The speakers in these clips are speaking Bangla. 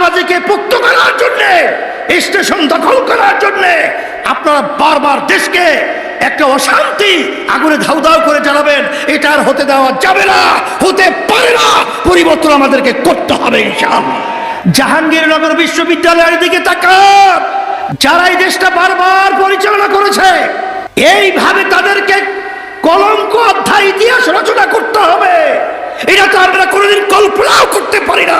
চাঁদাবাজিকে পুক্ত করার জন্য, স্টেশন দখল করার জন্য আপনারা বারবার দেশকে একটা অশান্তি আগুনে ধাউ করে জ্বালাবেন। এটা আর হতে দেওয়া যাবে না, হতে পারে না। পরিবর্তন আমাদেরকে করতে হবে ইনশাআল্লাহ। জাহাঙ্গীরনগর বিশ্ববিদ্যালয়ের দিকে তাকান। যারা এই দেশটা বারবার পরিচালনা করেছে, এইভাবে তাদেরকে কলঙ্ক, অধ্যায় ইতিহাস রচনা করতে হবে। এটা তো আমরা কোনোদিন কল্পনাও করতে পারি নাই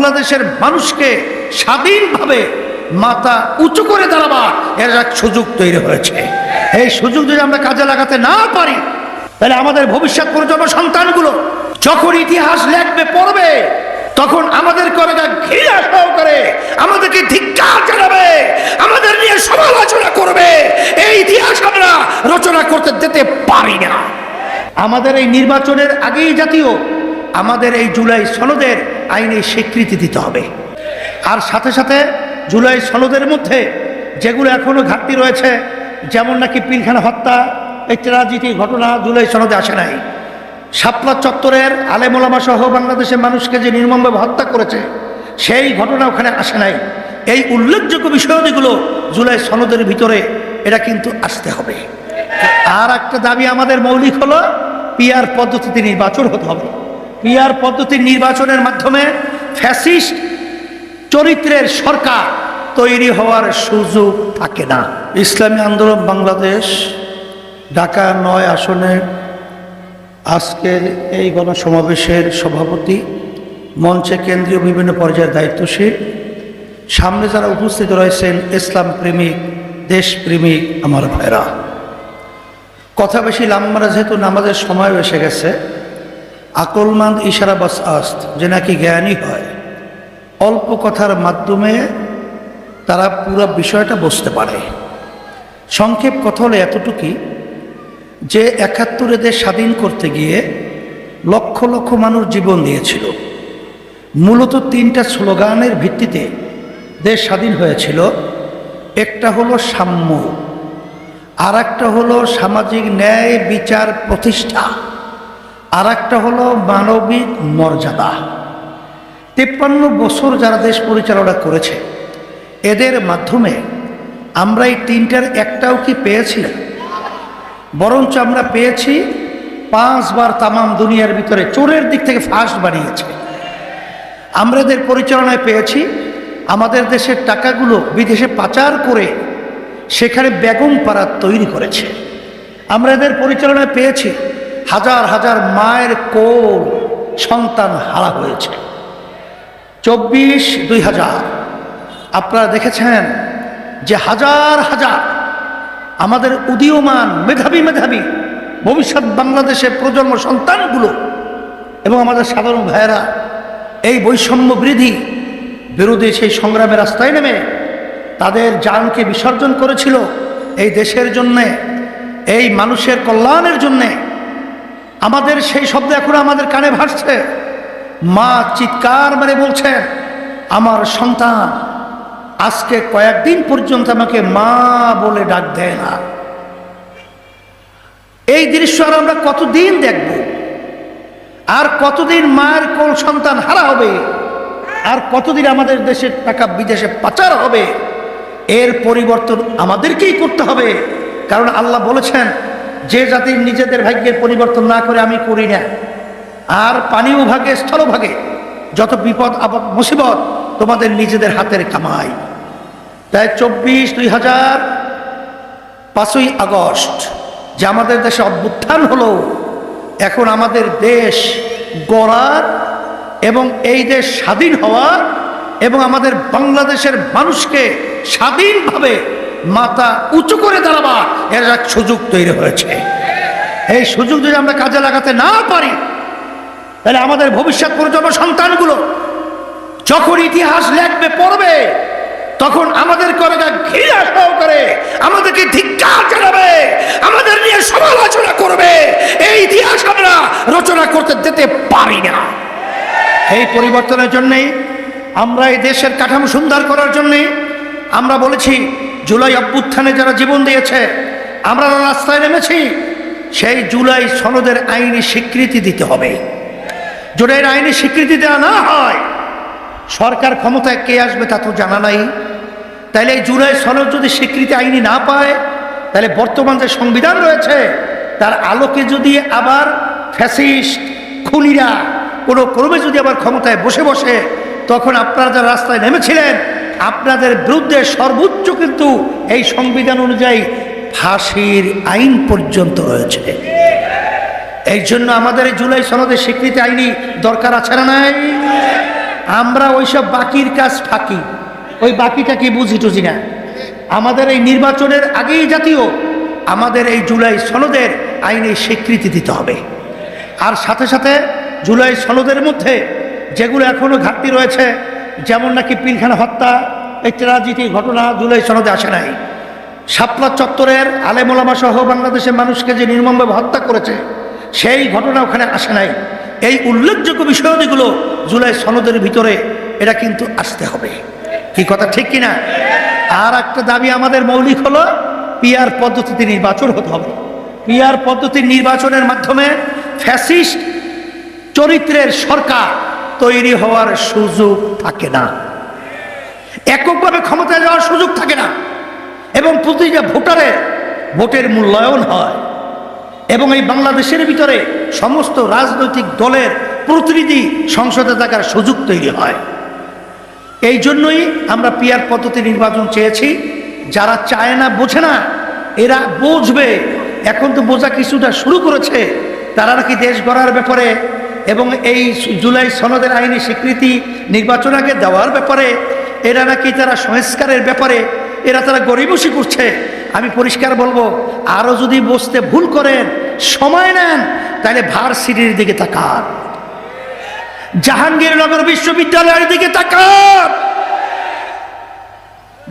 বাংলাদেশের মানুষকে স্বাধীনভাবে মাথা উঁচু করে দাঁড়াবা এর এক সুযোগ তৈরি হয়েছে। এই সুযোগ যদি আমরা কাজে লাগাতে না পারি, তাহলে আমাদের ভবিষ্যৎ প্রজন্ম সন্তানগুলো যখন ইতিহাস লেখবে, পড়বে, তখন আমাদের করে ঘৃণা সহকারে আমাদেরকে ধিক্কার জানাবে, আমাদের নিয়ে সমালোচনা করবে। এই ইতিহাস আমরা রচনা করতে যেতে পারি না। আমাদের এই নির্বাচনের আগেই জাতীয়, আমাদের এই জুলাই সনদের আইনে স্বীকৃতি দিতে হবে। আর সাথে সাথে জুলাই সনদের মধ্যে যেগুলো এখনও ঘাটতি রয়েছে, যেমন নাকি পিলখানা হত্যা, এই ঘটনা জুলাই সনদে আসে নাই। শাপলা চত্বরের আলেমোলামা সহ বাংলাদেশের মানুষকে যে নির্মমভাবে হত্যা করেছে, সেই ঘটনা ওখানে আসে নাই। এই উল্লেখযোগ্য বিষয়গুলো জুলাই সনদের ভিতরে এটা কিন্তু আসতে হবে। আর একটা দাবি আমাদের মৌলিক হলো পিয়ার পদ্ধতিতে নির্বাচন হতে হবে। পিয়ার পদ্ধতির নির্বাচনের মাধ্যমে ফ্যাসিস্ট চরিত্রের সরকার তৈরি হওয়ার সুযোগ থাকে না। ইসলামী আন্দোলন বাংলাদেশ, ঢাকা নয় আসনে আজকের এই গণসমাবেশের সভাপতি, মঞ্চে কেন্দ্রীয় বিভিন্ন পর্যায়ের দায়িত্বশীল, সামনে যারা উপস্থিত রয়েছেন ইসলাম প্রেমিক, দেশপ্রেমিক আমার ভাইরা। কথা বেশি লাম্বারা যেহেতু নামাজের সময় এসে গেছে আকলমান্দ ইশারা বাস আস্ত, যে নাকি জ্ঞানী হয়। অল্প কথার মাধ্যমে তারা পুরো বিষয়টা বুঝতে পারে। সংক্ষেপ কথা হলো এতটুকুই যে একাত্তরে দেশ স্বাধীন করতে গিয়ে লক্ষ লক্ষ মানুষ জীবন দিয়েছিল। মূলত তিনটা স্লোগানের ভিত্তিতে দেশ স্বাধীন হয়েছিল। একটা হলো সাম্য আর একটা হলো সামাজিক ন্যায় বিচার প্রতিষ্ঠা। আর একটা হলো মানবিক মর্যাদা। তেপ্পান্ন বছর যারা দেশ পরিচালনা করেছে, এদের মাধ্যমে আমরা এই তিনটার একটাও কি পেয়েছি? বরঞ্চ আমরা পেয়েছি পাঁচবার তামাম দুনিয়ার ভিতরে চোরের দিক থেকে ফার্স্ট বানিয়েছে। আমরা এদের পরিচালনায় পেয়েছি, আমাদের দেশের টাকাগুলো বিদেশে পাচার করে সেখানে বেগম পাড়া তৈরি করেছে। আমরা এদের পরিচালনায় পেয়েছি। হাজার হাজার মায়ের কোল সন্তান হারা হয়েছে। চব্বিশ দুই হাজার। আপনারা দেখেছেন যে হাজার হাজার আমাদের উদীয়মান, মেধাবী মেধাবী, ভবিষ্যৎ বাংলাদেশের প্রজন্ম সন্তানগুলো এবং আমাদের সাধারণ ভাইয়েরা, এই বৈষম্য বৃদ্ধি বিরোধী সেই সংগ্রামের রাস্তায় নেমে তাদের জানকে বিসর্জন করেছিল এই দেশের জন্যে, এই মানুষের কল্যাণের জন্যে আমাদের সেই শব্দ এখন আমাদের কানে ভাসছে। মা চিৎকার মানে বলছেন, আমার সন্তান, আজকে কয়েকদিন পর্যন্ত আমাকে মা বলে ডাক দেয় না। এই দৃশ্য আর আমরা কতদিন দেখব? আর কতদিন মায়ের কোন সন্তান হারা হবে? আর কতদিন আমাদের দেশের টাকা বিদেশে পাচার হবে? এর পরিবর্তন আমাদেরকেই করতে হবে। কারণ আল্লাহ বলেছেন যে জাতির নিজেদের ভাগ্যের পরিবর্তন না করে আমি করি না। আর পানীয় ভাগে স্থলভাগে যত বিপদ, আপদ, মুসিবত তোমাদের নিজেদের হাতের কামাই। তাই চব্বিশ দুই হাজার পাঁচই আগস্ট যে আমাদের দেশে অভ্যুত্থান হলো, এখন আমাদের দেশ গড়ার এবং এই দেশ স্বাধীন হওয়ার এবং আমাদের বাংলাদেশের মানুষকে স্বাধীনভাবে মাথা উঁচু করে দাঁড়াবার এর এক সুযোগ তৈরি হয়েছে। এই সুযোগ যদি আমরা কাজে লাগাতে না পারি, তাহলে আমাদের ভবিষ্যৎ প্রজন্ম সন্তানগুলো যখন ইতিহাস লেখবে, পড়বে, তখন আমাদের করে ঘৃণা সহকারে আমাদেরকে ধিক্কার জানাবে, আমাদের নিয়ে সমালোচনা করবে। এই ইতিহাস আমরা রচনা করতে যেতে পারি না। এই পরিবর্তনের জন্যেই আমরা এই দেশের কাঠামো সুন্দর করার জন্যে আমরা বলেছি জুলাই অভ্যুত্থানে যারা জীবন দিয়েছে, আমরা রাস্তায় নেমেছি, সেই জুলাই সনদের আইনি স্বীকৃতি দিতে হবে। জুলাইয়ের আইনি স্বীকৃতি দেওয়া না হয়, সরকার ক্ষমতায় কে আসবে তা তো জানা নাই। তাহলে এই জুলাই সনদ যদি স্বীকৃতি আইনি না পায় তাহলে বর্তমান যে সংবিধান রয়েছে, তার আলোকে যদি আবার ফ্যাসিস্ট খুনিরা কোনো ক্রমে যদি আবার ক্ষমতায় বসে বসে, তখন আপনারা যারা রাস্তায় নেমেছিলেন আপনাদের বিরুদ্ধে সর্বোচ্চ কিন্তু এই সংবিধান অনুযায়ী ফাঁসির আইন পর্যন্ত রয়েছে। এই জন্য আমাদের এই জুলাই সনদের স্বীকৃতি আইনি দরকার আছে না নাই? আমরা ওইসব বাকির কাজ ফাঁকি। ওই বাকিটা কি বুঝি টুঝি না? আমাদের এই নির্বাচনের আগেই জাতীয় আমাদের এই জুলাই সনদের আইনে স্বীকৃতি দিতে হবে। আর সাথে সাথে জুলাই সনদের মধ্যে যেগুলো এখনও ঘাটতি রয়েছে যেমন নাকি পিলখানা হত্যা এই ট্রাজিটি ঘটনা জুলাই সনদে আসে নাই। শাপলা চত্বরের আলেমোলামা সহ বাংলাদেশের মানুষকে যে নির্মমভাবে হত্যা করেছে, সেই ঘটনা ওখানে আসে নাই। এই উল্লেখযোগ্য বিষয়াদিগুলো জুলাই সনদের ভিতরে এটা কিন্তু আসতে হবে। কি কথা, ঠিক কিনা? আর একটা দাবি আমাদের মৌলিক হলো, পিয়ার পদ্ধতিতে নির্বাচন হতে হবে। পিয়ার পদ্ধতির নির্বাচনের মাধ্যমে ফ্যাসিস্ট চরিত্রের সরকার তৈরি হওয়ার সুযোগ থাকে না। এককভাবে ক্ষমতায় যাওয়ার সুযোগ থাকে না। এবং প্রতিটা ভোটারে ভোটের মূল্যায়ন হয়। এবং এই বাংলাদেশের ভিতরে সমস্ত রাজনৈতিক দলের প্রতিনিধি সংসদে থাকার সুযোগ তৈরি হয়। এই জন্যই আমরা পিয়ার পদ্ধতি নির্বাচন চেয়েছি। যারা চায় না, বোঝে না, এরা বুঝবে। এখন তো বোঝা কিছুটা শুরু করেছে। তারা নাকি দেশ গড়ার ব্যাপারে এবং এই জুলাই সনদের আইনি স্বীকৃতি নির্বাচন আগে দেওয়ার ব্যাপারে, এরা নাকি তারা সংস্কারের ব্যাপারে, এরা তারা গরিবসি করছে। আমি পরিষ্কার বলব আরও যদি বসতে ভুল করেন, সময় নেন, তাহলে ভার ভার্সিটির দিকে তাকান। জাহাঙ্গীরনগর বিশ্ববিদ্যালয়ের দিকে তাকান।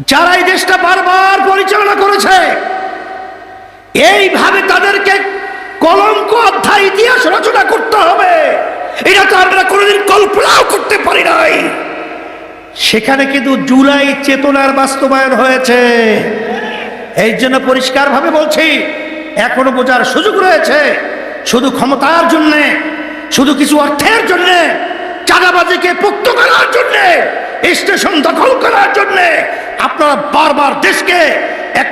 যারা এই দেশটা বারবার পরিচালনা করেছে, এইভাবে তাদেরকে কলঙ্ক অধ্যায় ইতিহাস রচনা করতে হবে। এটা তো আমরা কোনোদিন কল্পনাও করতে পারি নাই। সেখানে কিন্তু জুলাই চেতনার বাস্তবায়ন হয়েছে। এই জন্য পরিষ্কারভাবে বলছি, এখনও বোঝার সুযোগ রয়েছে। শুধু ক্ষমতার জন্যে, শুধু কিছু অর্থের জন্যে, চাঁদাবাজিকে পুক্ত করার জন্যে, স্টেশন দখল করার জন্যে আপনারা বারবার দেশকে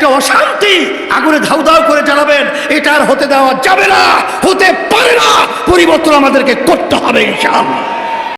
একটা অশান্তি আগুনে ধাউ ধাউ করে জ্বালাবেন, এটা আর হতে দেওয়া যাবে না, হতে পারে না। পরিবর্তন আমাদেরকে করতে হবে, ইনশাআল্লাহ।